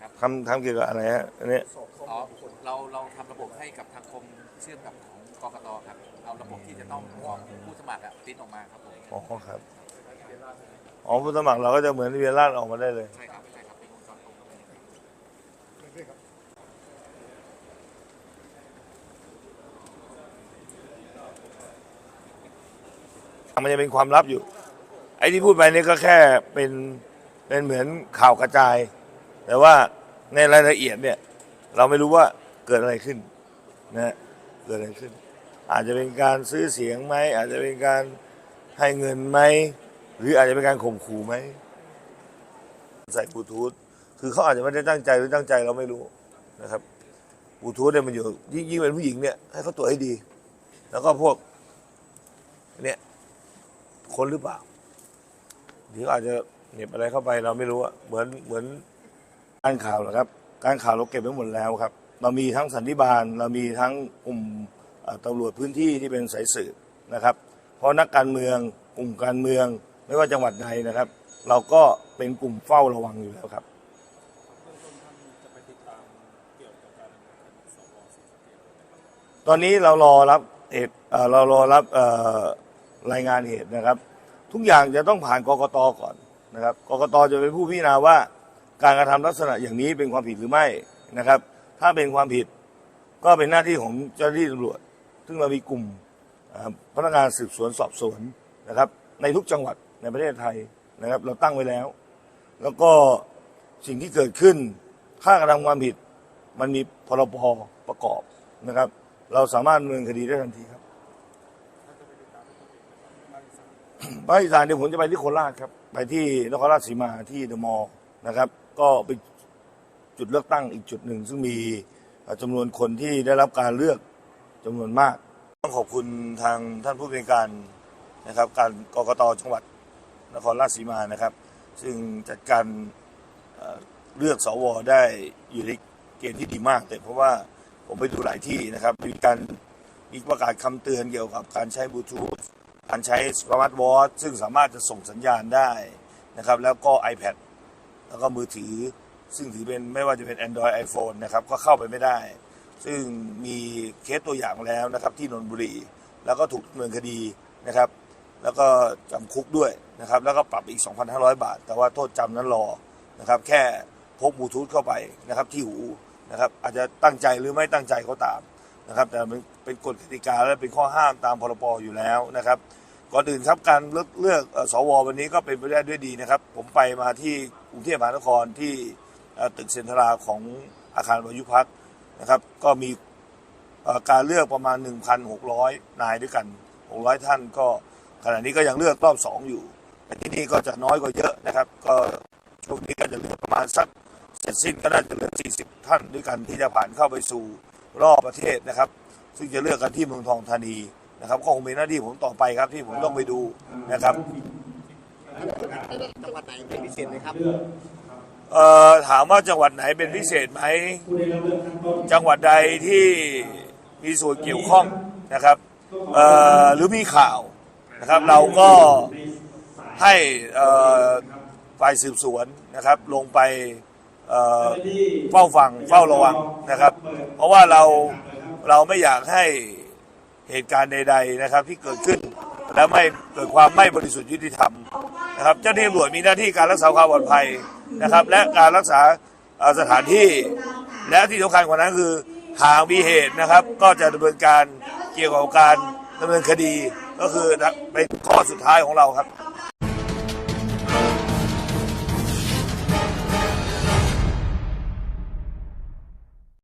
ครับทำทำเกี่ยวกับอะไรฮะอันนี้อ๋อเราเราทำระบบให้กับทางคมเชื่อมกับของกกตครับ เอาระบบที่จะต้องของผู้สมัครอะปริ้นออกมาครับผมอ๋อครับอ๋อผู้สมัครเราก็จะเหมือนเวียนราดออกมาได้เลย ใช่ครับใช่ครับเป็นวงจรตรงครับมันจะเป็นความลับอยู่ ไอ้ที่พูดไปนี่ก็แค่เป็นเป็นเหมือนข่าวกระจาย แต่ว่าในรายละเอียดเนี่ย เราไม่รู้ว่าเกิดอะไรขึ้นนะเกิดอะไรขึ้น อาจจะเป็นการซื้อเสียงไหมอาจจะเป็นการให้เงินไหมหรืออาจจะเป็นการข่มขู่ไหมใส่บลูทูธคือเขาอาจจะไม่ได้ตั้งใจหรือตั้งใจเราไม่รู้นะครับบลูทูธเนี่ยมันอยู่ยิ่งยิ่งเป็นผู้หญิงเนี่ยให้เขาตรวจให้ดี แล้วก็พวกเนี่ยคนหรือเปล่าหรืออาจจะเหน็บอะไรเข้าไปเราไม่รู้อะเหมือนเหมือน การข่าวเหรอครับ การข่าวเราเก็บไว้หมดแล้วครับ เรามีทั้งสันนิบาลเรามีทั้งกลุ่มตำรวจพื้นที่ที่เป็นสายสืบนะครับ เพราะนักการเมืองกลุ่มการเมืองไม่ว่าจังหวัดใดนะครับ เราก็เป็นกลุ่มเฝ้าระวังอยู่แล้วครับตอนนี้เรารอรับเหตุเรารอรับรายงานเหตุนะครับ ทุกอย่างจะต้องผ่านกกตก่อนนะครับกกตจะเป็นผู้พิจารณาว่า การกระทำลักษณะอย่างนี้เป็นความผิดหรือไม่นะครับ ถ้าเป็นความผิดก็เป็นหน้าที่ของเจ้าหน้าที่ตำรวจ ซึ่งเรามีกลุ่มพนักงานสืบสวนสอบสวนนะครับ ในทุกจังหวัดในประเทศไทยนะครับ เราตั้งไว้แล้ว แล้วก็สิ่งที่เกิดขึ้นถ้ากระทำความผิด มันมีพรบประกอบนะครับ เราสามารถดำเนินคดีได้ทันทีครับภาคอีสานเดี๋ยวผมจะไปที่โคราชครับ ไปที่นครราชสีมาที่เดอะมอลล์นะครับ ก็เป็นจุดเลือกตั้งอีกจุดหนึ่ง ซึ่งมีจำนวนคนที่ได้รับการเลือกจำนวนมาก ต้องขอบคุณทางท่านผู้บริการนะครับ การกรกตจังหวัดนครราชสีมานะครับ ซึ่งจัดการเลือกสวได้อยู่ในเกณฑ์ที่ดีมากแต่เพราะว่าผมไปดูหลายที่นะครับ มีการมีประกาศคำเตือนเกี่ยวกับการใช้บลูทูธการใช้สมาร์ทวอทซึ่งสามารถจะส่งสัญญาณได้นะครับ แล้วก็ iPad แล้วก็มือถือ ซึ่งถือเป็นไม่ว่าจะเป็น Android iPhone นะครับก็เข้าไปไม่ได้ ซึ่งมีเคสตัวอย่างแล้วนะครับที่นนทบุรี แล้วก็ถูกดำเนินคดีนะครับ แล้วก็จำคุกด้วยนะครับแล้วก็ปรับอีก 2,500 บาท แต่ว่าโทษจำนั้นรอนะครับแค่พกบลูทูธเข้าไปนะครับที่หูนะครับอาจจะตั้งใจหรือไม่ตั้งใจก็ตามนะครับแต่มันเป็นกฎกติกาและเป็นข้อห้ามตามพรบอยู่แล้วนะครับก่อนอื่นครับการเลือกเลือกเอ่อสววันนี้ก็เป็นไปได้ด้วยดีนะครับ ผมไปมาที่ กรุงเทพมหานครที่ตึกเซ็นทรัลของอาคารวายุพัฒนะครับ ก็มีการเลือกประมาณ 1,600 นายด้วยกัน 600 ท่านก็ขณะนี้ก็ยังเลือกรอบสองอยู่แต่ที่นี่ก็จะน้อยกว่าเยอะนะครับ ก็ช่วงนี้ก็จะเหลือประมาณสักเสร็จสิ้นก็น่าจะเหลือ 40 ท่านด้วยกันที่จะผ่านเข้าไปสู่รอบประเทศนะครับ ซึ่งจะเลือกกันที่เมืองทองธานีนะครับ ก็คงเป็นหน้าที่ผมต่อไปครับที่ผมต้องไปดูนะครับ จังหวัดไหนเป็นพิเศษไหมครับเอ่อถามว่าจังหวัดไหนเป็นพิเศษไหม จังหวัดใดที่มีส่วนเกี่ยวข้องนะครับเอ่อหรือมีข่าวนะครับ เราก็ให้เอ่อฝ่ายสืบสวนนะครับ ลงไปเอ่อเฝ้าฟังเฝ้าระวังนะครับ เพราะว่าเราเราไม่อยากให้เหตุการณ์ใด ๆนะครับที่เกิดขึ้น และไม่เกิดความไม่บริสุทธิ์ยุติธรรมนะครับเจ้าหน้าที่ตำรวจมีหน้าที่การรักษาความปลอดภัยนะครับ และการรักษาสถานที่ และที่สำคัญกว่านั้นคือหากมีเหตุนะครับ ก็จะดำเนินการเกี่ยวกับการดำเนินคดีก็คือเป็นข้อสุดท้ายของเราครับ